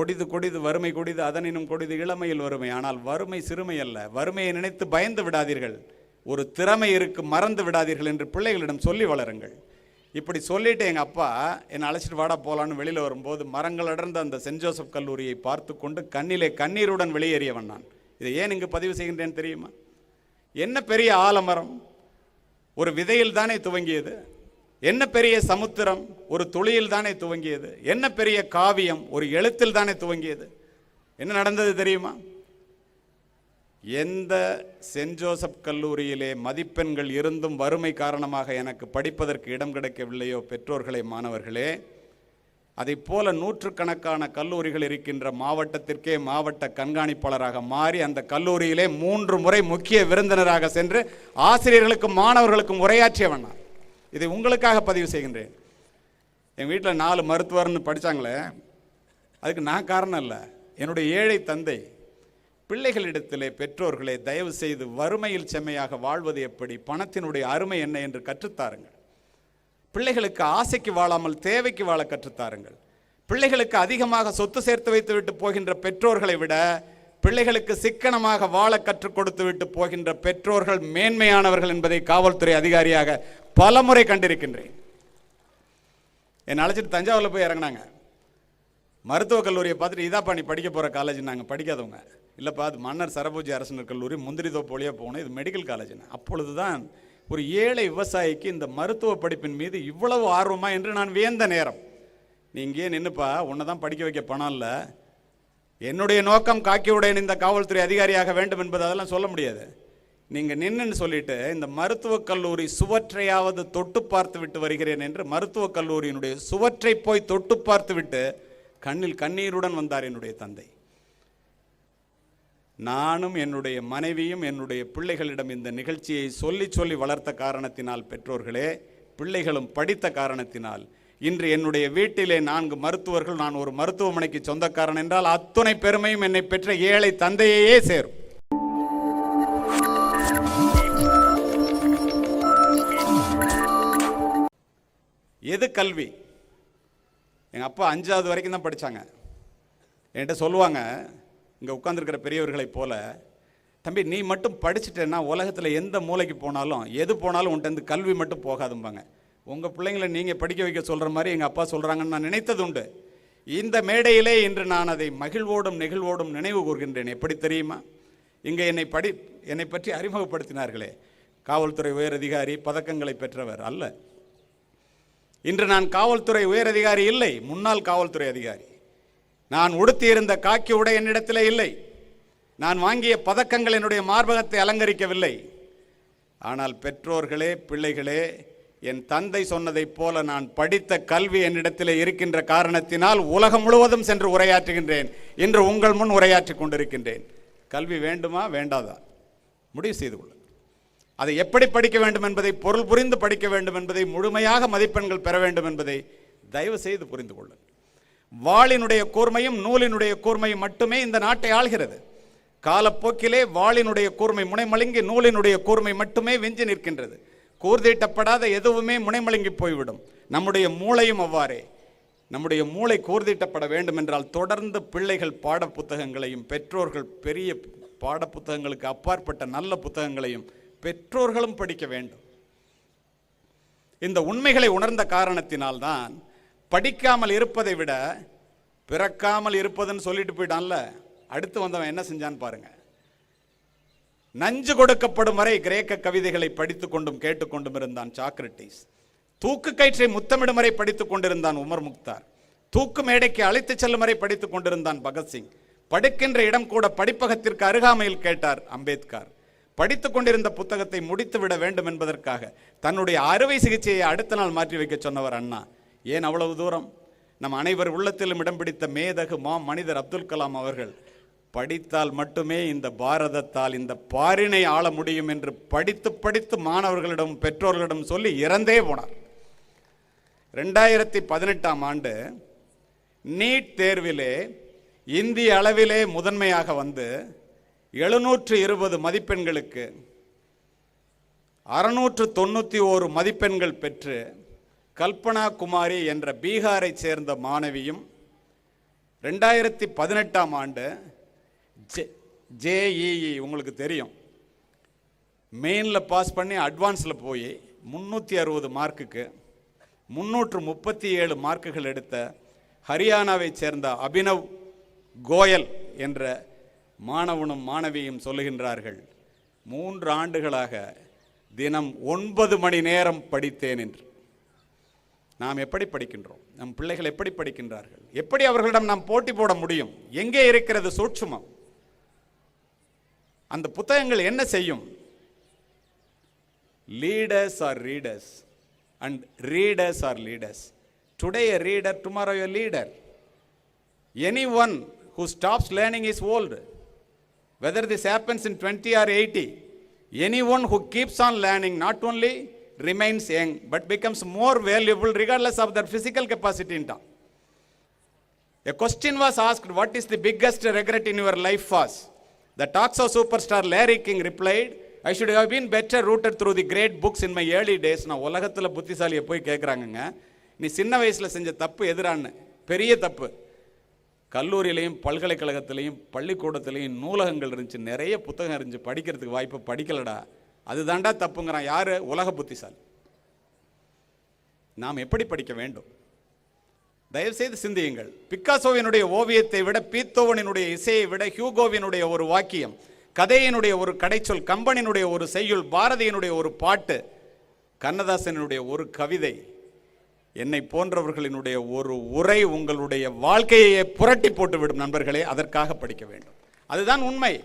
கொடிது கொடிது வறுமை கொடிது அதனினும் கொடிது இளமையில் வறுமை. ஆனால் வறுமை சிறுமை அல்ல. வறுமையை நினைத்து பயந்து விடாதீர்கள். ஒரு திறமை இருக்கு மறந்து விடாதீர்கள் என்று பிள்ளைகளிடம் சொல்லி வளருங்கள். இப்படி சொல்லிட்டு எங்கள் அப்பா என்னை அழைச்சிட்டு வாடா போகலான்னு வெளியில் வரும்போது மரங்கள் அடர்ந்த அந்த சென்ட் ஜோசப் கல்லூரியை பார்த்து கொண்டு கண்ணிலே கண்ணீருடன் வெளியேறியவன் நான். இதை ஏன் இங்கு பதிவு செய்கின்றேன் தெரியுமா? என்ன பெரிய ஆலமரம்? ஒரு விதையில் தானே துவங்கியது. என்ன பெரிய சமுத்திரம்? ஒரு துளியில் தானே துவங்கியது. என்ன பெரிய காவியம்? ஒரு எழுத்தில் தானே துவங்கியது. என்ன நடந்தது தெரியுமா? எந்த சென்ட் ஜோசப் கல்லூரியிலே மதிப்பெண்கள் இருந்தும் வறுமை காரணமாக எனக்கு படிப்பதற்கு இடம் கிடைக்கவில்லையோ பெற்றோர்களே மாணவர்களே அதைப் போல நூற்றுக்கணக்கான கல்லூரிகள் இருக்கின்ற மாவட்டத்திற்கே மாவட்ட கண்காணிப்பாளராக மாறி அந்த கல்லூரியிலே மூன்று முறை முக்கிய விருந்தினராக சென்று ஆசிரியர்களுக்கும் மாணவர்களுக்கும் உரையாற்றியவன் இதை உங்களுக்காக பதிவு செய்கின்றேன். என் வீட்டில் நாலு மருத்துவர்னு படித்தாங்களே அதுக்கு நான் காரணம் இல்லை. என்னுடைய ஏழை தந்தை பிள்ளைகளிடத்திலே பெற்றோர்களே தயவு செய்து வறுமையில் செம்மையாக வாழ்வது எப்படி பணத்தினுடைய அருமை என்ன என்று கற்றுத்தாருங்கள். பிள்ளைகளுக்கு ஆசைக்கு வாழாமல் தேவைக்கு வாழ கற்றுத்தாருங்கள். பிள்ளைகளுக்கு அதிகமாக சொத்து சேர்த்து வைத்துவிட்டு போகின்ற பெற்றோர்களை விட பிள்ளைகளுக்கு சிக்கனமாக வாழ கற்றுக் கொடுத்து விட்டு போகின்ற பெற்றோர்கள் மேன்மையானவர்கள் என்பதை காவல்துறை அதிகாரியாக பலமுறை கண்டிருக்கின்றேன். என்னை அழைச்சிட்டு தஞ்சாவூரில் போய் இறங்கினாங்க. மருத்துவக் கல்லூரியை பார்த்துட்டு இதாப்பா நீ படிக்க போகிற காலேஜ் நாங்கள் படிக்காதவங்க. இல்லைப்பா அது மன்னர் சரபூஜி அரசனர் கல்லூரி முந்திரி தோப்பு போகணும் இது மெடிக்கல் காலேஜ்னு அப்பொழுது தான் ஒரு ஏழை விவசாயிக்கு இந்த மருத்துவ படிப்பின் மீது இவ்வளவு ஆர்வமாக என்று நான் வியந்த நேரம். நீ இங்கேயே நின்றுப்பா உன்னை தான் படிக்க வைக்க பணம் இல்லை. என்னுடைய நோக்கம் காக்கியுடன் இந்த காவல்துறை அதிகாரியாக வேண்டும் என்பது அதெல்லாம் சொல்ல முடியாது. நீங்கள் நின்றுன்னு சொல்லிட்டு இந்த மருத்துவக் கல்லூரி சுவற்றையாவது தொட்டு பார்த்து விட்டு வருகிறேன் என்று மருத்துவக் கல்லூரியினுடைய சுவற்றை போய் தொட்டு பார்த்து விட்டு கண்ணில் கண்ணீருடன் வந்தார் என்னுடைய தந்தை. நானும் என்னுடைய மனைவியும் என்னுடைய பிள்ளைகளிடம் இந்த நிகழ்ச்சியை சொல்லி சொல்லி வளர்த்த காரணத்தினால் பெற்றோர்களே பிள்ளைகளும் படித்த காரணத்தினால் இன்று என்னுடைய வீட்டிலே நான்கு மருத்துவர்கள் நான் ஒரு மருத்துவமனைக்கு சொந்தக்காரன் என்றால் அத்துணை பெருமையும் என்னை பெற்ற ஏழை தந்தையே சேரும். எது கல்வி? எங்கள் அப்பா அஞ்சாவது வரைக்கும் தான் படித்தாங்க என்கிட்ட சொல்லுவாங்க இங்கே உட்காந்துருக்கிற பெரியவர்களைப் போல தம்பி நீ மட்டும் படிச்சுட்டேன்னா உலகத்தில் எந்த மூலைக்கு போனாலும் எது போனாலும் உன்ட்டு கல்வி மட்டும் போகாதும்பாங்க. உங்கள் பிள்ளைங்களை நீங்கள் படிக்க வைக்க சொல்கிற மாதிரி எங்கள் அப்பா சொல்கிறாங்கன்னு நான் நினைத்தது உண்டு. இந்த மேடையிலே இன்று நான் அதை மகிழ்வோடும் நெகிழ்வோடும் நினைவு கூர்கின்றேன். எப்படி தெரியுமா? இங்கே என்னை படி என்னை பற்றி அறிமுகப்படுத்தினார்களே. காவல்துறை உயரதிகாரி பதக்கங்களை பெற்றவர் அல்ல. இன்று நான் காவல்துறை உயரதிகாரி இல்லை முன்னாள் காவல்துறை அதிகாரி. நான் உடுத்தியிருந்த காக்கி உடை என்னிடத்திலே இல்லை. நான் வாங்கிய பதக்கங்கள் என்னுடைய மார்பகத்தை அலங்கரிக்கவில்லை. ஆனால் பெற்றோர்களே பிள்ளைகளே என் தந்தை சொன்னதைப் போல நான் படித்த கல்வி என்னிடத்தில் இருக்கின்ற காரணத்தினால் உலகம் முழுவதும் சென்று உரையாற்றுகின்றேன். இன்று உங்கள் முன் உரையாற்றி கொண்டிருக்கின்றேன். கல்வி வேண்டுமா? வேண்டாதா? முடிவு செய்து கொள்ள அதை எப்படி படிக்க வேண்டும் என்பதை பொருள் புரிந்து படிக்க வேண்டும் என்பதை முழுமையாக மதிப்பெண்கள் பெற வேண்டும் என்பதை தயவு செய்து புரிந்து கொள்ளுங்கள் வாளினுடைய கூர்மையும் நூலினுடைய கூர்மையும் மட்டுமே இந்த நாட்டை ஆள்கிறது. காலப்போக்கிலே வாளினுடைய கூர்மை முனைமழுங்கி நூலினுடைய கூர்மை மட்டுமே வெஞ்சி நிற்கின்றது. கூர்தீட்டப்படாத எதுவுமே முனைமழுங்கி போய்விடும். நம்முடைய மூளையும் அவ்வாறே. நம்முடைய மூளை கூர்தீட்டப்பட வேண்டும் என்றால் தொடர்ந்து பிள்ளைகள் பாட புத்தகங்களையும் பெற்றோர்கள் பெரிய பாட புத்தகங்களுக்கு அப்பாற்பட்ட நல்ல புத்தகங்களையும் பெற்றோர்களும் படிக்க வேண்டும். இந்த உண்மைகளை உணர்ந்த காரணத்தினால்தான் படிக்காமல் இருப்பதை விட பிறக்காமல் இருப்பதுன்னு சொல்லிட்டு போயிட்டான்ல. அடுத்து வந்தவன் என்ன செஞ்சான்னு பாருங்கள் நஞ்சு கொடுக்கப்படும் வரை கிரேக்க கவிதைகளை படித்துக் கொண்டும் கேட்டுக்கொண்டும் இருந்தான் சாக்ரட்டிஸ் தூக்கு கயிற்றை முத்தமிடும் வரை படித்துக் கொண்டிருந்தான் உமர் முக்தார். தூக்கு மேடைக்கு அழைத்துச் செல்லும் வரை படித்துக் கொண்டிருந்தான் பகத்சிங் படுக்கின்ற இடம் கூட படிப்பகத்திற்கு அருகாமையில் கேட்டார் அம்பேத்கர். படித்துக் கொண்டிருந்த புத்தகத்தை முடித்து விட வேண்டும் என்பதற்காக தன்னுடைய அறுவை சிகிச்சையை அடுத்த நாள் மாற்றி வைக்க சொன்னவர் அண்ணா. ஏன் அவ்வளவு தூரம்? நம் அனைவர் உள்ளத்திலும் இடம் பிடித்த மேதகு மா மனிதர் அப்துல் கலாம் அவர்கள் படித்தால் மட்டுமே இந்த பாரதத்தால் இந்த பாரினை ஆள முடியும் என்று படித்து படித்து மாணவர்களிடம் பெற்றோர்களிடம் சொல்லி இறந்தே போனார். ரெண்டாயிரத்தி பதினெட்டாம் ஆண்டு நீட் தேர்விலே இந்திய அளவிலே முதன்மையாக வந்து எழுநூற்று இருபது மதிப்பெண்களுக்கு அறுநூற்று தொண்ணூற்றி ஓரு மதிப்பெண்கள் பெற்று கல்பனா குமாரி என்ற பீகாரைச் சேர்ந்த மாணவியும் ரெண்டாயிரத்தி பதினெட்டாம் ஆண்டு ஜே ஜேஇஇ உங்களுக்கு தெரியும். மெயினில் பாஸ் பண்ணி அட்வான்ஸில் போய் முந்நூற்றி அறுபது மார்க்குக்கு முந்நூற்று முப்பத்தி ஏழு மார்க்குகள் எடுத்த ஹரியானாவைச் சேர்ந்த அபினவ் கோயல் என்ற மாணவனும் மாணவியும் சொல்லுகின்றார்கள் மூன்று ஆண்டுகளாக தினம் ஒன்பது மணி நேரம் படித்தேன் என்று. நாம் எப்படி படிக்கின்றோம்? நம் பிள்ளைகள் எப்படி படிக்கின்றார்கள்? எப்படி அவர்களிடம் நாம் போட்டி போட முடியும்? எங்கே இருக்கிறது சூட்சுமம்? அந்த புத்தகங்கள் என்ன செய்யும் leaders are readers and readers are leaders today reader tomorrow a leader any one who stops learning is old whether this happens in twenty or eighty any one who keeps on learning not only remains young but becomes more valuable regardless of their physical கெப்பாசிட்டின்ட்டான் a question was asked what is the biggest regret in your life was The Toxo superstar Larry King replied, I should have been better rooted through the great books in my early days நான் உலகத்தில் புத்திசாலியை போய் கேட்குறாங்கங்க நீ சின்ன வயசில் செஞ்ச தப்பு எதிரான்னு பெரிய தப்பு. கல்லூரியிலையும் பல்கலைக்கழகத்திலையும் பள்ளிக்கூடத்துலையும் நூலகங்கள் இருந்துச்சு. நிறைய புத்தகம் இருந்துச்சு. படிக்கிறதுக்கு வாய்ப்பு படிக்கலடா. அதுதான்டா தப்புங்கிறான். யார்? உலக புத்திசாலி. நாம் எப்படி படிக்க வேண்டும்? தயவுசெய்து சிந்தியுங்கள். பிக்காசோவினுடைய ஓவியத்தை விட பீத்தோவனினுடைய இசையை விட ஹியூகோவினுடைய ஒரு வாக்கியம் கதையினுடைய ஒரு கடைச்சொல் கம்பனினுடைய ஒரு செய்யுள் பாரதியினுடைய ஒரு பாட்டு கண்ணதாசனுடைய ஒரு கவிதை என்னை போன்றவர்களினுடைய ஒரு உரை உங்களுடைய வாழ்க்கையை புரட்டி போட்டுவிடும் நண்பர்களே அதற்காக படிக்க வேண்டும். அதுதான் உண்மை.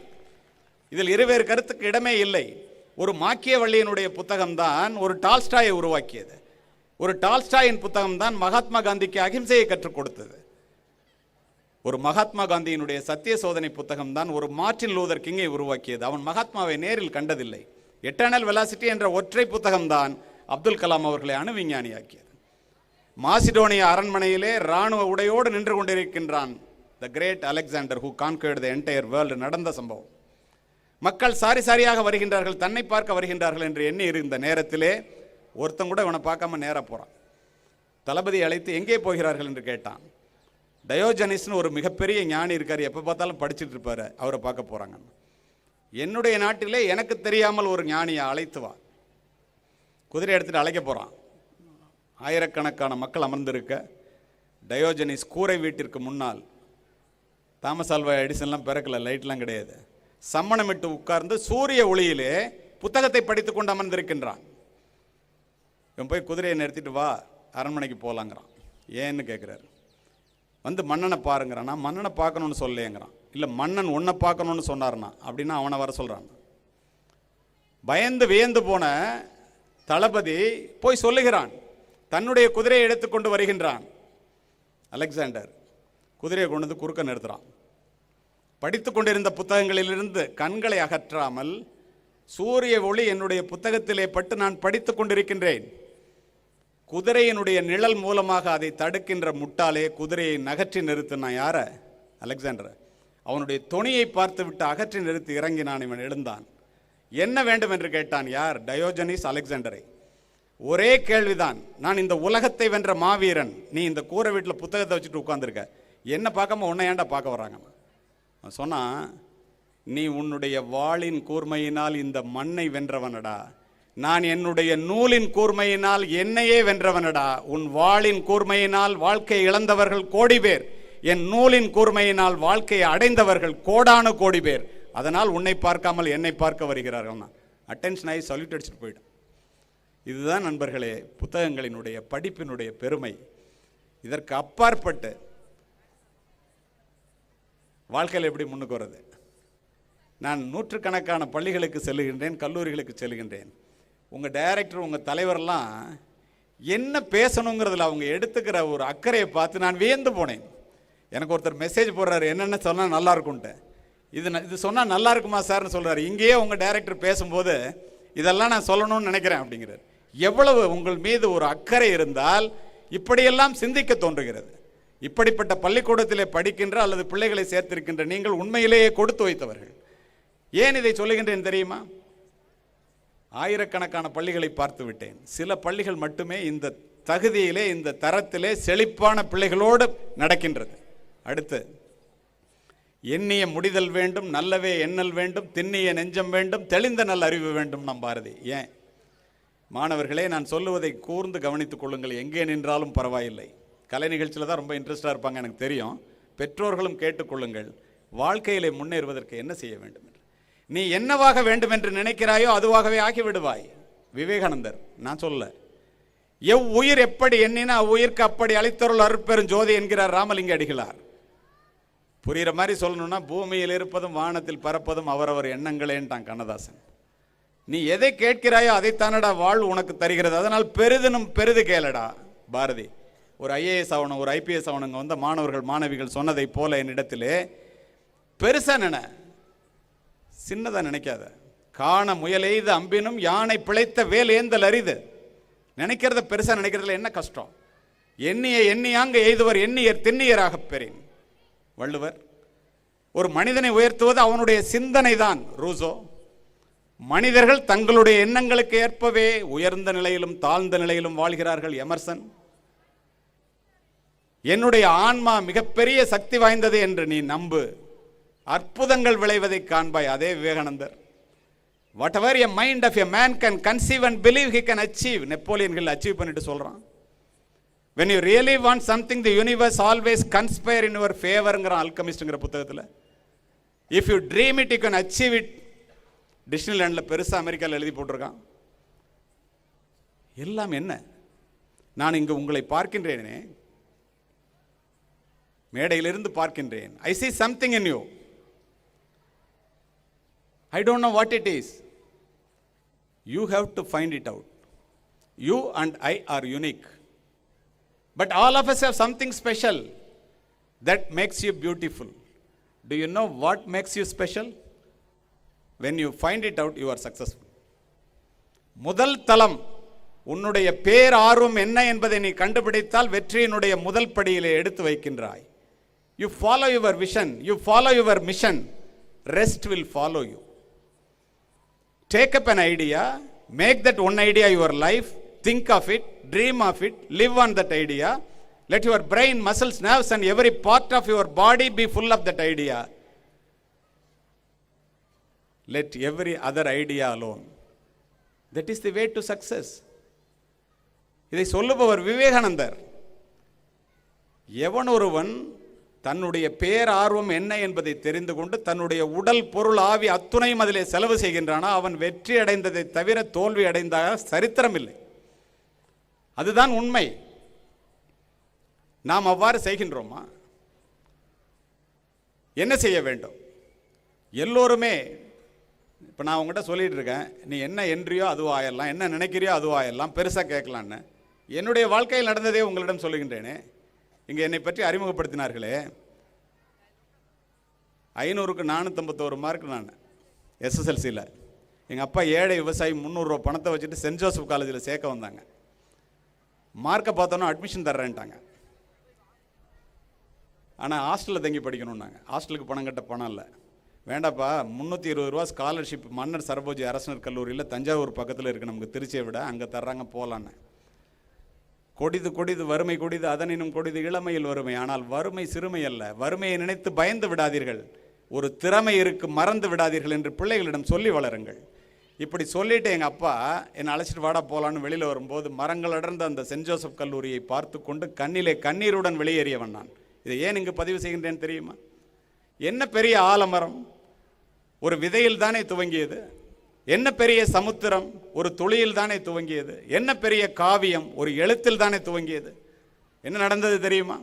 இதில் இருவேறு கருத்துக்கு இடமே இல்லை. ஒரு மாக்கியவள்ளியினுடைய புத்தகம்தான் ஒரு டால்ஸ்டாயை உருவாக்கியது. ஒரு டால்ஸ்டாயின் புத்தகம் தான் மகாத்மா காந்திக்கு அகிம்சையை கற்றுக் கொடுத்தது. ஒரு மகாத்மா காந்தியினுடைய சத்திய சோதனை புத்தகம் தான் ஒரு மார்டின் லூதர் கிங்கை உருவாக்கியது. அவன் மகாத்மாவை நேரில் கண்டதில்லை. எட்டர்னல் வெலாசிட்டி என்ற ஒற்றை புத்தகம் தான் அப்துல் கலாம் அவர்களை அணு விஞ்ஞானியாக்கியது மாசிடோனிய அரண்மனையிலே ராணுவ உடையோடு நின்று கொண்டிருக்கின்றான் the great Alexander who conquered the entire world நடந்த சம்பவம். மக்கள் சாரி சாரியாக வருகின்றார்கள் தன்னை பார்க்க வருகின்றார்கள் என்று எண்ணி இருந்த நேரத்திலே ஒருத்தன் கூட இவனை பார்க்காம நேராக போகிறான் தளபதி அழைத்து எங்கே போகிறார்கள்? என்று கேட்டான். டயோஜனிஸ்னு ஒரு மிகப்பெரிய ஞானி இருக்கார். எப்போ பார்த்தாலும் படிச்சுட்டு இருப்பார். அவரை பார்க்க போகிறாங்க என்னுடைய நாட்டிலே எனக்கு தெரியாமல் ஒரு ஞானியை அழைத்து வா. குதிரை எடுத்துகிட்டு அழைக்க போகிறான் ஆயிரக்கணக்கான மக்கள் அமர்ந்திருக்க டயோஜனிஸ் கூரை வீட்டிற்கு முன்னால் தாமஸ் ஆல்வா எடிசன்லாம் பிறக்கல. லைட்லாம் கிடையாது. சம்மணமிட்டு உட்கார்ந்து சூரிய ஒளியிலே புத்தகத்தை படித்து கொண்டு அமர்ந்திருக்கின்றான். இவன் போய் குதிரையை நிறுத்திட்டு வா அரண்மனைக்கு போகலாங்கிறான் ஏன்னு கேட்குறாரு வந்து மன்னனை பாருங்கிறான் நான் மன்னனை பார்க்கணுன்னு சொல்லேங்கிறான். இல்லை மன்னன் உன்னை பார்க்கணுன்னு சொன்னார்னா அப்படின்னா அவனை வர சொல்கிறான் பயந்து வியந்து போன தளபதி போய் சொல்லுகிறான். தன்னுடைய குதிரையை எடுத்துக்கொண்டு வருகின்றான். அலெக்சாண்டர் குதிரையை கொண்டு வந்து குறுக்க நிறுத்துகிறான் படித்து கொண்டிருந்த புத்தகங்களிலிருந்து கண்களை அகற்றாமல் சூரிய ஒளி என்னுடைய புத்தகத்திலே பட்டு நான் படித்துக் கொண்டிருக்கின்றேன். குதிரையினுடைய நிழல் மூலமாக அதை தடுக்கின்ற முட்டாளே குதிரையை நகற்றி நிறுத்தினான் யார? அலெக்சாண்டர். அவனுடைய துணியை பார்த்துவிட்டு அகற்றி நிறுத்தி இறங்கினான் இவன் எழுந்தான். என்ன வேண்டும் என்று கேட்டான் யார்? டயோஜனிஸ் அலெக்சாண்டரை. ஒரே கேள்விதான். நான் இந்த உலகத்தை வென்ற மாவீரன். நீ இந்த கூரை வீட்டில் புத்தகத்தை வச்சுட்டு உட்காந்துருக்க என்ன பார்க்காம உன்னை ஏண்டா பார்க்க வர்றாங்க? சொன்னான் நீ உன்னுடைய வாளின் கூர்மையினால் இந்த மண்ணை வென்றவனடா. நான் என்னுடைய நூலின் கூர்மையினால் என்னையே வென்றவனடா. உன் வாளின் கூர்மையினால் வாழ்க்கை இழந்தவர்கள் கோடி பேர். என் நூலின் கூர்மையினால் வாழ்க்கையை அடைந்தவர்கள் கோடானு கோடி பேர். அதனால் உன்னை பார்க்காமல் என்னை பார்க்க வருகிறார்கள் அட்டென்ஷன் ஆகி சொல்யூட் அடிச்சுட்டு போயிடும் இதுதான் நண்பர்களே புத்தகங்களினுடைய படிப்பினுடைய பெருமை. இதற்கு அப்பாற்பட்டு வாழ்க்கையில் எப்படி முன்னுக்கு வர்றது? நான் நூற்றுக்கணக்கான பள்ளிகளுக்கு செல்லுகின்றேன் கல்லூரிகளுக்கு செல்கின்றேன் உங்கள் டைரக்டர் உங்கள் தலைவரெல்லாம் என்ன பேசணுங்கிறதுல அவங்க எடுத்துக்கிற ஒரு அக்கறையை பார்த்து நான் வியந்து போனேன். எனக்கு ஒருத்தர் மெசேஜ் போடுறாரு என்னென்ன சொன்னால் நல்லா இருக்கும்ன்ட்டு இது இது சொன்னால் நல்லா இருக்குமா சார்னு சொல்கிறாரு இங்கேயே உங்கள் டைரக்டர் பேசும்போது இதெல்லாம் நான் சொல்லணும்னு நினைக்கிறேன் அப்படிங்கிறார். எவ்வளவு உங்கள் மீது ஒரு அக்கறை இருந்தால் இப்படியெல்லாம் சிந்திக்க தோன்றுகிறது. இப்படிப்பட்ட பள்ளிக்கூடத்திலே படிக்கின்ற அல்லது பிள்ளைகளை சேர்த்திருக்கின்ற நீங்கள் உண்மையிலேயே கொடுத்து வைத்தவர்கள். ஏன் இதை சொல்லுகின்றேன் தெரியுமா? ஆயிரக்கணக்கான பள்ளிகளை பார்த்து விட்டேன். சில பள்ளிகள் மட்டுமே இந்த தகுதியிலே இந்த தரத்திலே செழிப்பான பிள்ளைகளோடு நடக்கின்றது. அடுத்து எண்ணிய முடிதல் வேண்டும் நல்லவே எண்ணல் வேண்டும் திண்ணிய நெஞ்சம் வேண்டும் தெளிந்த நல்ல அறிவு வேண்டும் நம் பாரதி. ஏன்? மாணவர்களே நான் சொல்லுவதை கூர்ந்து கவனித்துக் கொள்ளுங்கள். எங்கே நின்றாலும் பரவாயில்லை. கலை நிகழ்ச்சியில் தான் ரொம்ப இன்ட்ரெஸ்டாக இருப்பாங்க எனக்கு தெரியும். பெற்றோர்களும் கேட்டுக்கொள்ளுங்கள் வாழ்க்கையிலே முன்னேறுவதற்கு என்ன செய்ய வேண்டும்? நீ என்னவாக வேண்டும் என்று நினைக்கிறாயோ அதுவாகவே ஆகிவிடுவாய். விவேகானந்தர் நான் சொல்ல எவ் உயிர் எப்படி எண்ணினா உயிருக்கு அப்படி அளித்தருள் அருட்பெரும் ஜோதி என்கிறார் ராமலிங்க அடிகளார். புரிகிற மாதிரி சொல்லணும்னா பூமியில் இருப்பதும் வானத்தில் பறப்பதும் அவரவர் எண்ணங்களேன்ட்டான் கண்ணதாசன். நீ எதை கேட்கிறாயோ அதைத்தானடா வாழ்வு உனக்கு தருகிறது. அதனால் பெரிதனும் பெரிது கேளடா பாரதி. ஒரு ஐஏஎஸ் ஆகணும் ஒரு ஐபிஎஸ் ஆகணுங்க வந்த மாணவர்கள் மாணவிகள் சொன்னதைப் போல என்னிடத்திலே பெருசா நினை சின்னதா நினைக்காத. காண முயலெய்த அம்பினும் யானை பிழைத்த வேல் ஏந்தல் அரிது. நினைக்கிறத பெருசா நினைக்கிறதுல என்ன கஷ்டம்? எண்ணிய எண்ணியாங்க எய்துவர் எண்ணியர் திண்ணியராகப் பெறின். வள்ளுவர் ஒரு மனிதனை உயர்த்துவது அவனுடைய சிந்தனை தான் ரூசோ. மனிதர்கள் தங்களுடைய எண்ணங்களுக்கு ஏற்பவே உயர்ந்த நிலையிலும் தாழ்ந்த நிலையிலும் வாழ்கிறார்கள் எமர்சன். என்னுடைய ஆன்மா மிகப்பெரிய சக்தி வாய்ந்தது என்று நீ நம்பு. அற்புதங்கள் விளைவதை காண்பாய் அதே விவேகானந்தர். Whatever a mind of a man can conceive and believe he can achieve Napoleon Hill achieve பண்ணிட்டு சொல்கிறான் when you really want something the universe always conspire in your ஃபேவருங்கிற அல்கமிஸ்ட்ங்கிற புத்தகத்தில். If you dream it you can achieve it டிஸ்னிலேண்டில் பெருசாக அமெரிக்காவில் எழுதி போட்டிருக்கான். எல்லாம் என்ன? நான் இங்கு உங்களை பார்க்கின்றேனே. மேடையிலிருந்து பார்க்கின்றேன். I see something in you I don't know what it is you have to find it out you and I are unique but all of us have something special that makes you beautiful to you know what makes you special when you find it out you are successful முதல் தளம் உன்னுடைய பேர் ஆர்வம் என்ன என்பதை நீ கண்டுபிடித்தால் வெற்றியினுடைய முதல் படியிலே எடுத்து வைக்கின்றாய். You follow your vision you follow your mission rest will follow you take up an idea make that one idea your life think of it dream of it live on that idea let your brain muscles nerves and every part of your body be full of that idea let every other idea alone that is the way to success இதை சொல்லுபவர் விவேகானந்தர் எவன் ஒருவன் தன்னுடைய பேரார்வம் என்ன என்பதை தெரிந்து கொண்டு தன்னுடைய உடல் பொருள் ஆவி அத்துணையும் அதிலே செலவு செய்கின்றானா அவன் வெற்றி அடைந்ததை தவிர தோல்வி அடைந்தாக சரித்திரம் இல்லை. அதுதான் உண்மை. நாம் அவ்வாறு செய்கின்றோமா? என்ன செய்ய வேண்டும்? எல்லோருமே இப்போ நான் உங்கள்கிட்ட சொல்லிட்டு இருக்கேன் நீ என்ன என்றியோ அதுவும் ஆயிடலாம் என்ன நினைக்கிறியோ அதுவும் ஆயிடலாம் பெருசாக கேட்கலான்னு. என்னுடைய வாழ்க்கையில் நடந்ததே உங்களிடம் சொல்லுகின்றேனே. இங்கே என்னை பற்றி அறிமுகப்படுத்தினார்களே. ஐநூறுக்கு நானூற்றம்பத்தோரு மார்க் நான் எஸ்எஸ்எல்சியில் எங்கள் அப்பா ஏழை விவசாயி முந்நூறுரூவா பணத்தை வச்சுட்டு சென்ட் ஜோசப் காலேஜில் சேர்க்க வந்தாங்க. மார்க்கை பார்த்தோன்னா அட்மிஷன் தர்றேன்ட்டாங்க. ஆனால் ஹாஸ்டலில் தங்கி படிக்கணும்னாங்க. ஹாஸ்டலுக்கு பணம் கட்ட பணம் இல்லை. வேண்டாப்பா முந்நூற்றி இருபது ரூபா ஸ்காலர்ஷிப் மன்னர் சரபோஜி அரசனர் கல்லூரியில் தஞ்சாவூர் பக்கத்தில் இருக்குது நமக்கு திருச்சியை விட அங்கே தர்றாங்க போகலான்னு கொடிது கொடிது வறுமை கொடிது அதனினும் கொடிது இளமையில் வறுமை. ஆனால் வறுமை சிறுமை அல்ல. வறுமையை நினைத்து பயந்து விடாதீர்கள். ஒரு திறமை இருக்கு மறந்து விடாதீர்கள் என்று பிள்ளைகளிடம் சொல்லி வளருங்கள். இப்படி சொல்லிட்டு எங்கள் அப்பா என்னை அழைச்சிட்டு வாடா போகலான்னு வெளியில் வரும்போது மரங்கள் அடர்ந்த அந்த சென்ட் ஜோசப் கல்லூரியை பார்த்து கொண்டு கண்ணிலே கண்ணீருடன் வெளியேறியவன் நான். இதை ஏன் இங்கு பதிவு செய்கின்றேன் தெரியுமா? என்ன பெரிய ஆலமரம்? ஒரு விதையில் தானே துவங்கியது. என்ன பெரிய சமுத்திரம்? ஒரு துளியில் தானே துவங்கியது. என்ன பெரிய காவியம்? ஒரு எழுத்தில் தானே துவங்கியது. என்ன நடந்தது தெரியுமா?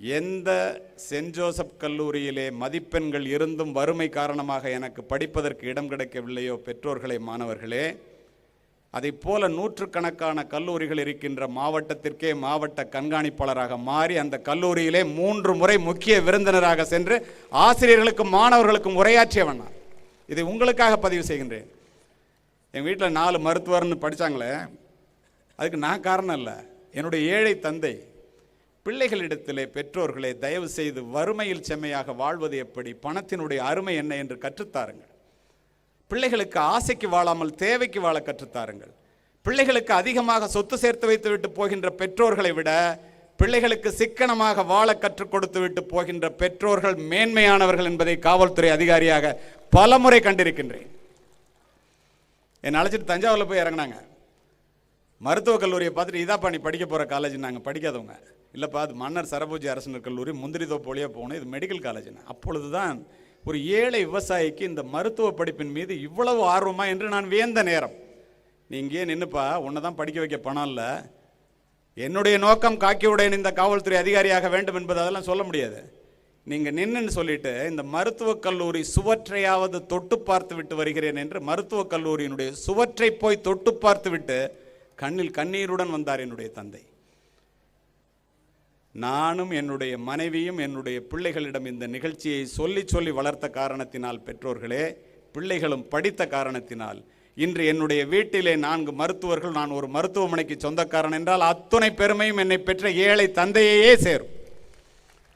எந்த சென்ட் ஜோசப் கல்லூரியிலே மதிப்பெண்கள் இருந்தும் வறுமை காரணமாக எனக்கு படிப்பதற்கு இடம் கிடைக்கவில்லையோ பெற்றோர்களே மாணவர்களே அதைப் போல நூற்றுக்கணக்கான கல்லூரிகள் இருக்கின்ற மாவட்டத்திற்கே மாவட்ட கண்காணிப்பாளராக மாறி அந்த கல்லூரியிலே மூன்று முறை முக்கிய விருந்தினராக சென்று ஆசிரியர்களுக்கும் மாணவர்களுக்கும் உரையாற்றியவன் இதை உங்களுக்காக பதிவு செய்கின்றேன். எங்கள் வீட்டில் நாலு மருத்துவர்னு படித்தாங்களே அதுக்கு நான் காரணம் இல்லை. என்னுடைய ஏழை தந்தை பிள்ளைகளிடத்திலே பெற்றோர்களே தயவு செய்து வறுமையில் செம்மையாக வாழ்வது எப்படி பணத்தினுடைய அருமை என்ன என்று கற்றுத்தாருங்கள். பிள்ளைகளுக்கு ஆசைக்கு வாழாமல் தேவைக்கு வாழ கற்றுத்தாருங்கள். பிள்ளைகளுக்கு அதிகமாக சொத்து சேர்த்து வைத்துவிட்டு போகின்ற பெற்றோர்களை விட பிள்ளைகளுக்கு சிக்கனமாக வாழ கற்றுக் கொடுத்து விட்டு போகின்ற பெற்றோர்கள் மேன்மையானவர்கள் என்பதை காவல்துறை அதிகாரியாக பல முறை கண்டிருக்கின்றேன். என்னை அழைச்சிட்டு தஞ்சாவூரில் போய் இறங்குனாங்க. மருத்துவக் கல்லூரியை பார்த்துட்டு இதாப்பா நீ படிக்க போகிற காலேஜ் நாங்கள் படிக்காதவங்க. இல்லைப்பா அது மன்னர் சரபோஜி அரசனர் கல்லூரி முந்திரி தோப்பு போகணும் இது மெடிக்கல் காலேஜ்னு அப்பொழுது தான் ஒரு ஏழை விவசாயிக்கு இந்த மருத்துவ படிப்பின் மீது இவ்வளவு ஆர்வமாக என்று நான் வியந்த நேரம். நீ இங்கேயே நின்றுப்பா உன்னை தான் படிக்க வைக்க பணம் இல்லை. என்னுடைய நோக்கம் காக்கியுடன் இந்த காவல்துறை அதிகாரியாக வேண்டும் என்பது அதெல்லாம் சொல்ல முடியாது. நீங்கள் நின்றுன்னு சொல்லிட்டு இந்த மருத்துவக் கல்லூரி சுவற்றையாவது தொட்டு பார்த்து விட்டு வருகிறேன் என்று மருத்துவக் கல்லூரியினுடைய சுவற்றை போய் தொட்டு பார்த்து விட்டு கண்ணில் கண்ணீருடன் வந்தார் என்னுடைய தந்தை. நானும் என்னுடைய மனைவியும் என்னுடைய பிள்ளைகளிடம் இந்த நிகழ்ச்சியை சொல்லி சொல்லி வளர்த்த காரணத்தினால் பெற்றோர்களே பிள்ளைகளும் படித்த காரணத்தினால் இன்று என்னுடைய வீட்டிலே நான்கு மருத்துவர்கள் நான் ஒரு மருத்துவமனைக்கு சொந்தக்காரன் என்றால் அத்துணை பெருமையும் என்னை பெற்ற ஏழை தந்தையையே சேரும்.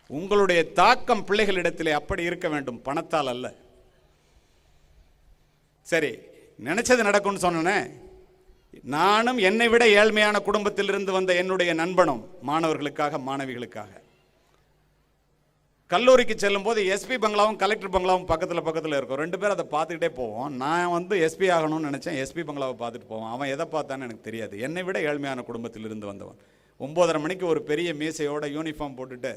உங்களுடைய தாக்கம் பிள்ளைகளிடத்திலே அப்படி இருக்க வேண்டும் பணத்தால் அல்ல. சரி நினைச்சது நடக்கும்னு சொன்னேனே? நானும் என்னை விட ஏழ்மையான குடும்பத்திலிருந்து வந்த என்னுடைய நண்பனும் மாணவர்களுக்காக மாணவிகளுக்காக. கல்லூரிக்கு செல்லும்போது எஸ்பி பங்களாவும் கலெக்டர் பங்களாவும் பக்கத்தில் பக்கத்தில் இருக்கும். ரெண்டு பேரும் அதை பார்த்துக்கிட்டே போவோம். நான் வந்து எஸ்பி ஆகணும்னு நினச்சேன். எஸ்பி பங்களாவை பார்த்துட்டு போவோம். அவன் எதை பார்த்தான்னு எனக்கு தெரியாது. என்னை விட ஏழ்மையான குடும்பத்திலிருந்து வந்தவன். ஒம்போதரை மணிக்கு ஒரு பெரிய மீசையோட யூனிஃபார்ம் போட்டுட்டு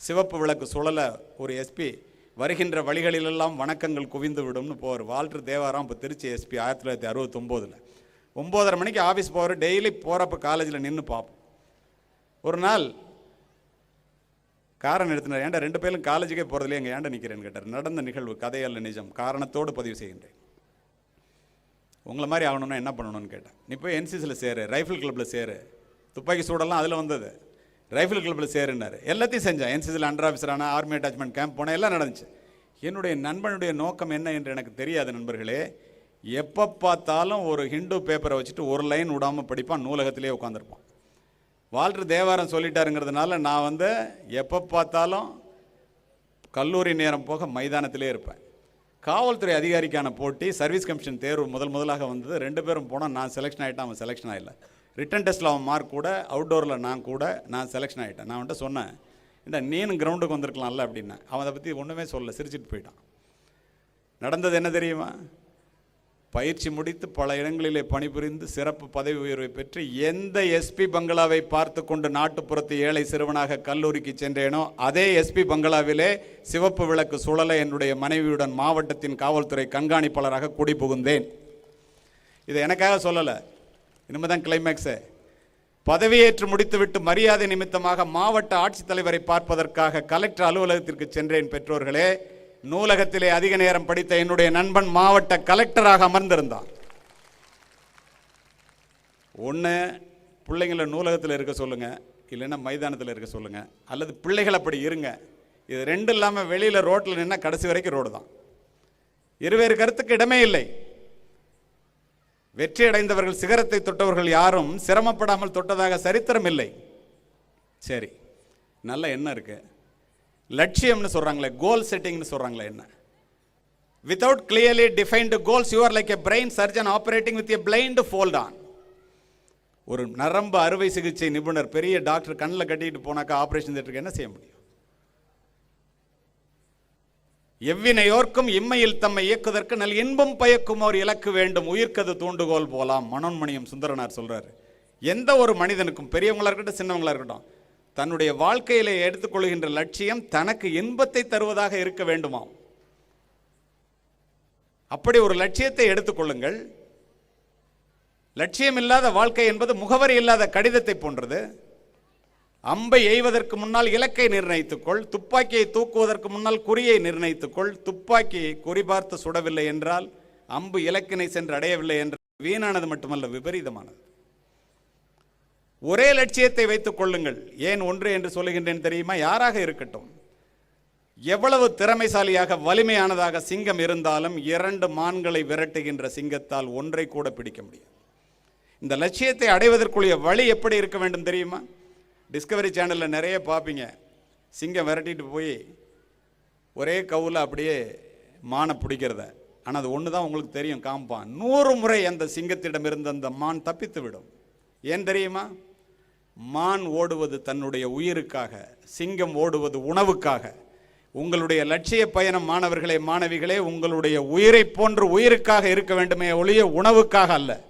சிவப்பு விளக்கு சுழலை ஒரு எஸ்பி வருகின்ற வழிகளிலெல்லாம் வணக்கங்கள் குவிந்து விடும்னு போவார். வால்டர் தேவாராம் இப்போ திருச்சி எஸ்பி ஆயிரத்தி தொள்ளாயிரத்தி அறுபத்தொம்போதில். ஒம்போதரை மணிக்கு ஆஃபீஸ் போகிற டெய்லி போகிறப்ப காலேஜில் நின்று பார்ப்போம். ஒரு நாள் காரை நிறுத்தினார் ஏன்டா ரெண்டு பேரும் காலேஜுக்கே போகிறதுலே எங்கள் ஏன்டா நிற்கிறேன்னு கேட்டார். நடந்த நிகழ்வு கதையல்ல நிஜம். காரணத்தோடு பதிவு செய்கின்றேன். உங்களை மாதிரி ஆகணும்னா என்ன பண்ணணும்னு கேட்டேன். நீ போய் என்சிசியில் சேரு ரைஃபிள் கிளப்பில் சேரு. துப்பாக்கி சூடெல்லாம் அதில் வந்தது. ரைஃபிள் கிளப்பில் சேருன்னாரு. எல்லாத்தையும் செஞ்சேன். என்சிசியில் அண்டர் ஆஃபீஸரான ஆர்மி அட்டாச்மெண்ட் கேம்ப் போனேன். எல்லாம் நடந்துச்சு. என்னுடைய நண்பனுடைய நோக்கம் என்ன என்று எனக்கு தெரியாது நண்பர்களே. எப்போ பார்த்தாலும் ஒரு ஹிந்து பேப்பரை வச்சுட்டு ஒரு லைன் விடாமல் படிப்பான். நூலகத்திலே உட்காந்துருப்பான் வால்டர் தேவாரம் சொல்லிட்டாருங்கிறதுனால நான் வந்து எப்போ பார்த்தாலும் கல்லூரி நேரம் போக மைதானத்திலே இருப்பேன். காவல்துறை அதிகாரிக்கான போட்டி சர்வீஸ் கமிஷன் தேர்வு முதல் முதலாக வந்தது. ரெண்டு பேரும் போனால் நான் செலெக்ஷன் ஆகிட்டேன் அவன் செலெக்ஷன் ஆகல. ரிட்டன் டெஸ்ட்டில் அவன் மார்க் கூட அவுட்டோரில் நான் கூட நான் செலெக்ஷன் ஆகிட்டேன் நான் வந்துட்டு சொன்னேன் இந்த நீனும் கிரவுண்டுக்கு வந்திருக்கலாம்ல அப்படின்னா அவன் அதை பற்றி ஒன்றுமே சொல்லலை சிரிச்சிட்டு போயிட்டான். நடந்தது என்ன தெரியுமா? பயிற்சி முடித்து பல இடங்களிலே பணிபுரிந்து சிறப்பு பதவி உயர்வை பெற்று எந்த எஸ்பி பங்களாவை பார்த்து கொண்டு நாட்டுப்புறத்து ஏழை சிறுவனாக கல்லூரிக்கு சென்றேனோ அதே எஸ்பி பங்களாவிலே சிவப்பு விளக்கு சுழலை என்னுடைய மனைவியுடன் மாவட்டத்தின் காவல்துறை கண்காணிப்பாளராக குடிபுகுந்தேன். இதை எனக்காக சொல்லலை. இனிமேதான் கிளைமேக்ஸு பதவியேற்று முடித்துவிட்டு மரியாதை நிமித்தமாக மாவட்ட ஆட்சித்தலைவரை பார்ப்பதற்காக கலெக்டர் அலுவலகத்திற்கு சென்றேன் பெற்றோர்களே. நூலகத்திலே அதிக நேரம் படித்த என்னுடைய நண்பன் மாவட்ட கலெக்டராக அமர்ந்திருந்தான் ஒன்று பிள்ளைங்களை நூலகத்தில் இருக்க சொல்லுங்க இல்லைன்னா மைதானத்தில் இருக்க சொல்லுங்க அல்லது பிள்ளைகள் அப்படி இருங்க. இது ரெண்டும் இல்லாமல் வெளியில் ரோட்டில் நின்னா கடைசி வரைக்கும் ரோடு தான். இருவேறு கருத்துக்கு இடமே இல்லை. வெற்றி அடைந்தவர்கள் சிகரத்தை தொட்டவர்கள் யாரும் சிரமப்படாமல் தொட்டதாக சரித்திரம் இல்லை. சரி நல்ல எண்ணம் இருக்குது லட்சியம்னு சொல்கிறாங்களே கோல் செட்டிங்னு சொல்கிறாங்களே என்ன? Without clearly defined goals you're like a brain surgeon operating with a blindfold on ஒரு நரம்பு அறுவை சிகிச்சை நிபுணர் பெரிய டாக்டர் கண்ணில் கட்டிட்டு போனாக்கா ஆப்ரேஷன் தேட்டருக்கு என்ன செய்ய முடியும்? எவ்வினையோர்க்கும் இம்மையில் தம்மை இயக்குவதற்கு நல் இன்பம் பயக்கும் ஒரு இலக்கு வேண்டும். உயிர்க்கது தூண்டுகோல் போலாம். மனோன்மணியம் சுந்தரனார் சொல்றாரு. எந்த ஒரு மனிதனுக்கும் பெரியவங்களா இருக்கட்டும் சின்னவங்களா இருக்கட்டும் தன்னுடைய வாழ்க்கையில எடுத்துக்கொள்கின்ற லட்சியம் தனக்கு இன்பத்தை தருவதாக இருக்க வேண்டுமாம். அப்படி ஒரு லட்சியத்தை எடுத்துக்கொள்ளுங்கள். லட்சியம் இல்லாத வாழ்க்கை என்பது முகவரி இல்லாத கடிதத்தை போன்றது. அம்பை எய்வதற்கு முன்னால் இலக்கை நிர்ணயித்துக்கொள் துப்பாக்கியை தூக்குவதற்கு முன்னால் குறியை நிர்ணயித்துக்கொள் துப்பாக்கியை குறிபார்த்து சுடவில்லை என்றால் அம்பு இலக்கினை சென்று அடையவில்லை என்றால் வீணானது மட்டுமல்ல விபரீதமானது. ஒரே லட்சியத்தை வைத்துக் கொள்ளுங்கள். ஏன் ஒன்று என்று சொல்லுகின்றேன் தெரியுமா? யாராக இருக்கட்டும். எவ்வளவு திறமைசாலியாக வலிமையானதாக சிங்கம் இருந்தாலும் இரண்டு மான்களை விரட்டுகின்ற சிங்கத்தால் ஒன்றை கூட பிடிக்க முடியும் இந்த லட்சியத்தை அடைவதற்குரிய வழி எப்படி இருக்க வேண்டும் தெரியுமா? டிஸ்கவரி சேனலில் நிறைய பார்ப்பீங்க. சிங்கம் விரட்டிட்டு போய் ஒரே கவுல அப்படியே மானை பிடிக்கிறத. ஆனால் அது ஒன்று தான் உங்களுக்கு தெரியும் காம்பான் நூறு முறை அந்த சிங்கத்திடமிருந்து அந்த மான் தப்பித்து விடும். ஏன் தெரியுமா? மான் ஓடுவது தன்னுடைய உயிருக்காக சிங்கம் ஓடுவது உணவுக்காக. உங்களுடைய லட்சிய பயணம் மாணவர்களே மாணவிகளே உங்களுடைய உயிரை போன்று உயிருக்காக இருக்க வேண்டுமே ஒழிய உணவுக்காக அல்ல.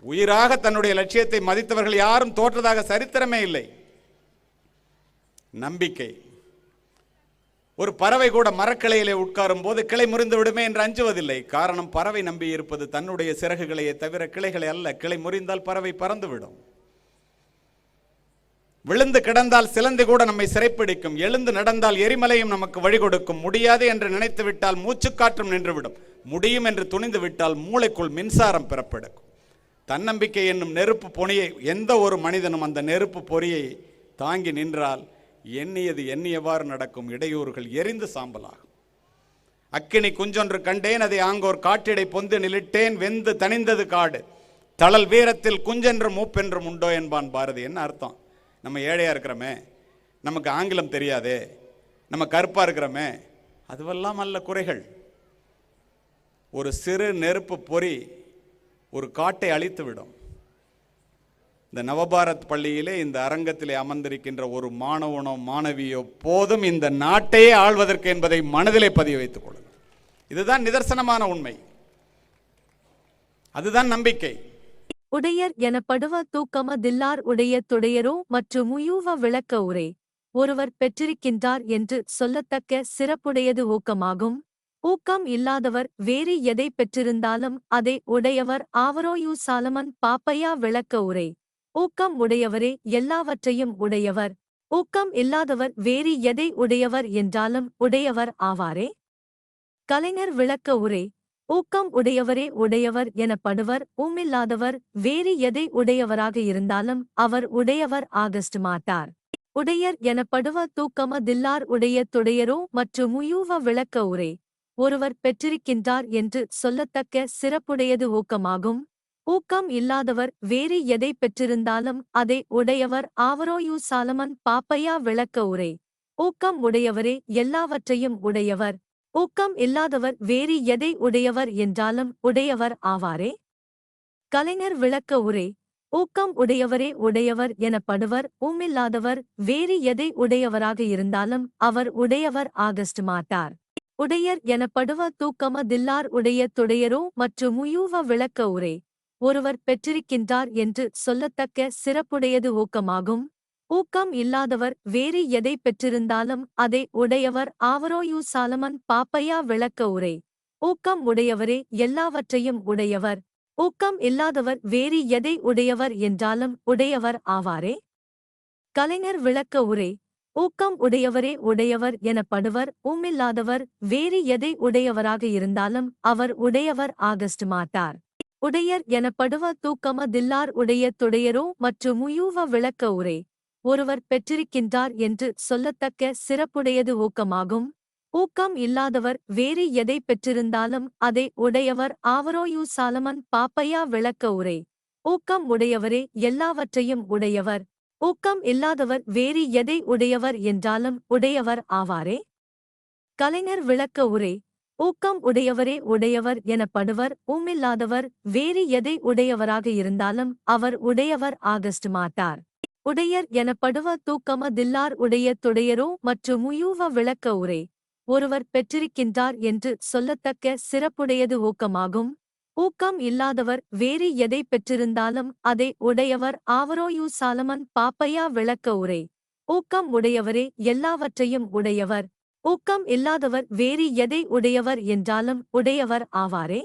உயிராக தன்னுடைய லட்சியத்தை மதித்தவர்கள் யாரும் தோற்றதாக சரித்திரமே இல்லை. நம்பிக்கை. ஒரு பறவை கூட மரக்கிளையிலே உட்காரும் போது கிளை முறிந்து விடுமே என்று அஞ்சுவதில்லை. காரணம் பறவை நம்பி இருப்பது தன்னுடைய சிறகுகளையே தவிர கிளைகளை அல்ல. கிளை முறிந்தால் பறவை பறந்துவிடும். விழுந்து கிடந்தால் சிலந்தி கூட நம்மை சிறைப்பிடிக்கும். எழுந்து நடந்தால் எரிமலையும் நமக்கு வழி கொடுக்கும் முடியாது என்று நினைத்து விட்டால் மூச்சுக்காற்றும் நின்றுவிடும். முடியும் என்று துணிந்து விட்டால் மூளைக்குள் மின்சாரம் பிறப்பெடுக்கும். தன்னம்பிக்கை என்னும் நெருப்பு பொனியை எந்த ஒரு மனிதனும் அந்த நெருப்பு பொறியை தாங்கி நின்றால் எண்ணியது எண்ணியவாறு நடக்கும் இடையூறுகள் எரிந்து சாம்பலாகும். அக்கினி குஞ்சொன்று கண்டேன் அதை ஆங்கோர் காட்டிடை பொந்து நிலிட்டேன் வெந்து தணிந்தது காடு. தளல் வீரத்தில் குஞ்சென்றும் மூப்பென்றும் உண்டோ என்பான் பாரதி. என்ன அர்த்தம்? நம்ம ஏழையாக இருக்கிறோமே நமக்கு ஆங்கிலம் தெரியாதே நம்ம கருப்பாக இருக்கிறோமே அதுவெல்லாம் அல்ல குறைகள். ஒரு சிறு நெருப்பு பொறி ஒரு காட்டை அழித்து விடும் இந்த நவபாரத் பள்ளியிலே இந்த அரங்கத்திலே அமர்ந்திருக்கின்ற ஒரு மாணவனோ மாணவியோ போதும் இந்த நாட்டையே ஆள்வதற்கு என்பதை மனதிலே பதிய வைத்துக் கொள்ளுங்கள். இதுதான் நிதர்சனமான உண்மை. அதுதான் நம்பிக்கை. உடையர் எனப்படுவ தூக்கமதில்லார் உடைய துடையரோ மற்றும் உயூவ விளக்க உரை. ஒருவர் பெற்றிருக்கின்றார் என்று சொல்லத்தக்க சிறப்புடையது ஊக்கமாகும். ஊக்கம் இல்லாதவர் வேறு எதை பெற்றிருந்தாலும் அதை உடையவர் ஆவரோயு சாலமன் பாப்பையா விளக்க உரை. ஊக்கம் உடையவரே எல்லாவற்றையும் உடையவர். ஊக்கம் இல்லாதவர் வேறு எதை உடையவர் என்றாலும் உடையவர் ஆவாரே? கலைஞர் விளக்க உரை ஊக்கம் உடையவரே உடையவர் எனப்படுவர். ஊமில்லாதவர் வேறு எதை உடையவராக இருந்தாலும் அவர் உடையவர் ஆகஸ்ட் மாட்டார். உடையர் எனப்படுவ தூக்கமதில்லார் உடைய துடையரோ மற்றும் உயூவ விளக்க உரை ஒருவர் பெற்றிருக்கின்றார் என்று சொல்லத்தக்க சிறப்புடையது ஊக்கமாகும். ஊக்கம் இல்லாதவர் வேறு எதை பெற்றிருந்தாலும் அதை உடையவர் ஆவரோயு சாலமன் பாப்பையா விளக்க உரை. ஊக்கம் உடையவரே எல்லாவற்றையும் உடையவர். ஊக்கம் இல்லாதவர் வேறு எதை உடையவர் என்றாலும் உடையவர் ஆவாரே. கலைஞர் விளக்க உரை. ஊக்கம் உடையவரே உடையவர் எனப்படுவர். ஊமில்லாதவர் வேறு எதை உடையவராக இருந்தாலும் அவர் உடையவர் ஆகஸ்ட் மாட்டார். உடையர் எனப்படுவ தூக்கமதில்லார் உடைய துடையரோ மற்றும் உயூவ விளக்க உரை. ஒருவர் பெற்றிருக்கின்றார் என்று சொல்லத்தக்க சிறப்புடையது ஊக்கமாகும். ஊக்கம் இல்லாதவர் வேறு எதை பெற்றிருந்தாலும் அதை உடையவர் ஆவரோயு சாலமன் பாப்பையா விளக்க உரை. ஊக்கம் உடையவரே எல்லாவற்றையும் உடையவர். ஊக்கம் இல்லாதவர் வேறு எதை உடையவர் என்றாலும் உடையவர் ஆவாரே? கலைஞர் விளக்க உரை. ஊக்கம் உடையவரே உடையவர் எனப்படுவர். ஊமில்லாதவர் வேறு எதை உடையவராக இருந்தாலும் அவர் உடையவர் ஆகஸ்ட் மாட்டார் உடையர் எனப்படுவ தூக்கம தில்லார் உடைய துடையரோ மற்றும் உயூவ விளக்க உரை. ஒருவர் பெற்றிருக்கின்றார் என்று சொல்லத்தக்க சிறப்புடையது ஊக்கமாகும். ஊக்கம் இல்லாதவர் வேறு எதை பெற்றிருந்தாலும் அதை உடையவர் ஆவரோயு சாலமன் பாப்பையா விளக்க உரை. ஊக்கம் உடையவரே எல்லாவற்றையும் உடையவர். ஊக்கம் இல்லாதவர் வேறு எதை உடையவர் என்றாலும் உடையவர் ஆவாரே. கலைஞர் விளக்க உரை. ஊக்கம் உடையவரே உடையவர் எனப்படுவர் ஊமில்லாதவர் வேறு எதை உடையவராக இருந்தாலும் அவர் உடையவர் ஆகஸ்ட் மாட்டார். உடையர் எனப்படுவ தூக்கமதில்லார் உடைய துடையரோ மற்றும் உயூவ விளக்க உரை. ஒருவர் பெற்றிருக்கின்றார் என்று சொல்லத்தக்க சிறப்புடையது ஊக்கமாகும். ஊக்கம் இல்லாதவர் வேறு எதை பெற்றிருந்தாலும் அதை உடையவர் ஆவரோயு சாலமன் பாப்பையா விளக்க உரை. ஊக்கம் உடையவரே எல்லாவற்றையும் உடையவர் ஊக்கம் இல்லாதவர் வேறு எதை உடையவர் என்றாலும் உடையவர் ஆவாரே?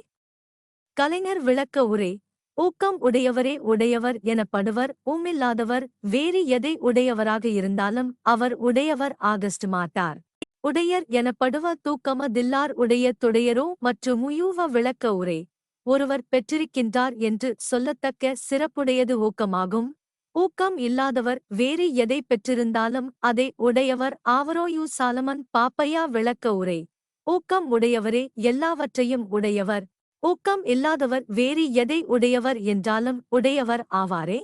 கலைஞர் விளக்க உரை ஊக்கம் உடையவரே உடையவர் எனப்படுவர் ஊமில்லாதவர் வேறு எதை உடையவராக இருந்தாலும் அவர் உடையவர் ஆகஸ்ட் மாட்டார். உடையர் எனப்படுவ தூக்கமதில்லார் உடைய துடையரோ மற்றும் உயூவ விளக்க உரை ஒருவர் பெற்றிருக்கின்றார் என்று சொல்லத்தக்க சிறப்புடையது ஊக்கமாகும்? ஊக்கம் இல்லாதவர் வேறு எதை பெற்றிருந்தாலும் அதை உடையவர் ஆவரோயு சாலமன் பாப்பையா விளக்க உரை. ஊக்கம் உடையவரே எல்லாவற்றையும் உடையவர். ஊக்கம் இல்லாதவர் வேறு எதை உடையவர் என்றாலும் உடையவர் ஆவாரே.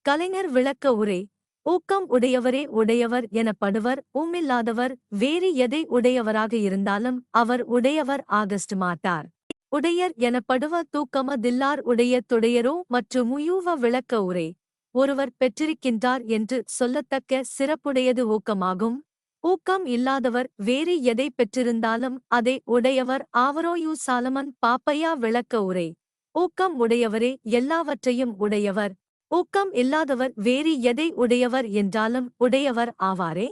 கலைஞர் விளக்க உரை. ஊக்கம் உடையவரே உடையவர் எனப்படுவர். ஊமில்லாதவர் வேறு எதை உடையவராக இருந்தாலும் அவர் உடையவர் ஆகஸ்ட் மாட்டார். உடையர் எனப்படுவ தூக்கமதில்லார் உடைய துடையரோ மற்றும் உயூவ விளக்க உரை. ஒருவர் பெற்றிருக்கின்றார் என்று சொல்லத்தக்க சிறப்புடையது ஊக்கமாகும். ஊக்கம் இல்லாதவர் வேறு எதை பெற்றிருந்தாலும் அதை உடையவர் ஆவரோயு சாலமன் பாப்பையா விளக்க உரை. ஊக்கம் உடையவரே எல்லாவற்றையும் உடையவர். ஊக்கம் இல்லாதவர் வேறு எதை உடையவர் என்றாலும் உடையவர் ஆவாரே.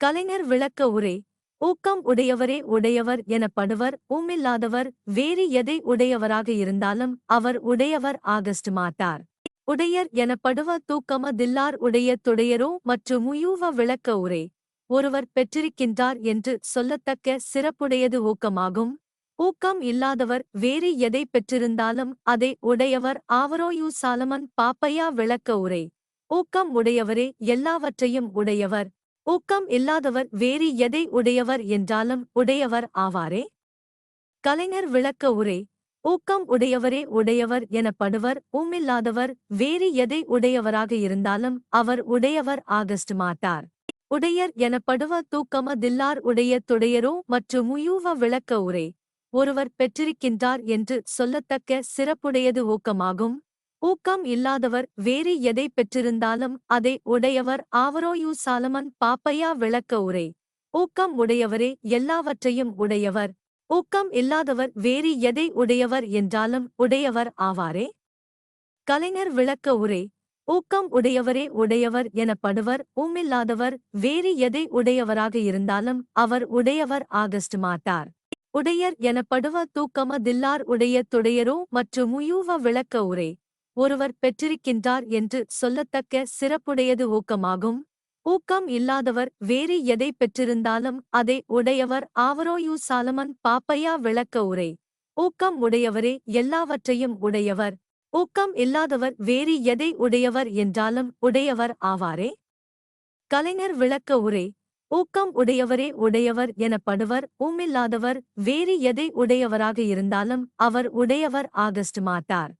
கலைஞர் விளக்க உரை. ஊக்கம் உடையவரே உடையவர் எனப்படுவர். ஊமில்லாதவர் வேறு எதை உடையவராக இருந்தாலும் அவர் உடையவர் ஆகஸ்ட் மாட்டார் உடையர் எனப்படுவ தூக்கம தில்லார் உடைய துடையரோ மற்றும் உயூவ விளக்க உரை. ஒருவர் பெற்றிருக்கின்றார் என்று சொல்லத்தக்க சிறப்புடையது ஊக்கமாகும். ஊக்கம் இல்லாதவர் வேறு எதை பெற்றிருந்தாலும் அதை உடையவர் ஆவரோயு சாலமன் பாப்பையா விளக்க உரை. ஊக்கம் உடையவரே எல்லாவற்றையும் உடையவர். ஊக்கம் இல்லாதவர் வேறு எதை உடையவர் என்றாலும் உடையவர் ஆவாரே. கலைஞர் விளக்க உரை. ஊக்கம் உடையவரே உடையவர் எனப்படுவர் ஊமில்லாதவர் வேறு எதை உடையவராக இருந்தாலும் அவர் உடையவர் ஆகஸ்ட் மாட்டார். உடையர் எனப்படுவ தூக்கமதில்லார் உடைய துடையரோ மற்றும் உயூவ விளக்க உரை. ஒருவர் பெற்றிருக்கின்றார் என்று சொல்லத்தக்க சிறப்புடையது ஊக்கமாகும். ஊக்கம் இல்லாதவர் வேறு எதை பெற்றிருந்தாலும் அதை உடையவர் ஆவரோயு சாலமன் பாப்பையா விளக்க உரை. ஊக்கம் உடையவரே எல்லாவற்றையும் உடையவர் ஊக்கம் இல்லாதவர் வேறு எதை உடையவர் என்றாலும் உடையவர் ஆவாரே? கலைஞர் விளக்க உரை ஊக்கம் உடையவரே உடையவர் எனப்படுவர் ஊமில்லாதவர் வேறு எதை உடையவராக இருந்தாலும் அவர் உடையவர் ஆகஸ்ட் மாட்டார். உடையர் எனப்படுவ தூக்கமதில்லார் உடைய துடையரோ மற்றும் உயூவ விளக்க உரை ஒருவர் பெற்றிருக்கின்றார் என்று சொல்லத்தக்க சிறப்புடையது ஊக்கமாகும். ஊக்கம் இல்லாதவர் வேறு எதை பெற்றிருந்தாலும் அதை உடையவர் ஆவரோயு சாலமன் பாப்பையா விளக்க உரை. ஊக்கம் உடையவரே எல்லாவற்றையும் உடையவர். ஊக்கம் இல்லாதவர் வேறு எதை உடையவர் என்றாலும் உடையவர் ஆவாரே. கலைஞர் விளக்க உரை. ஊக்கம் உடையவரே உடையவர் எனப்படுவர். ஊமில்லாதவர் வேறு எதை உடையவராக இருந்தாலும் அவர் உடையவர் ஆகஸ்ட் மாட்டார்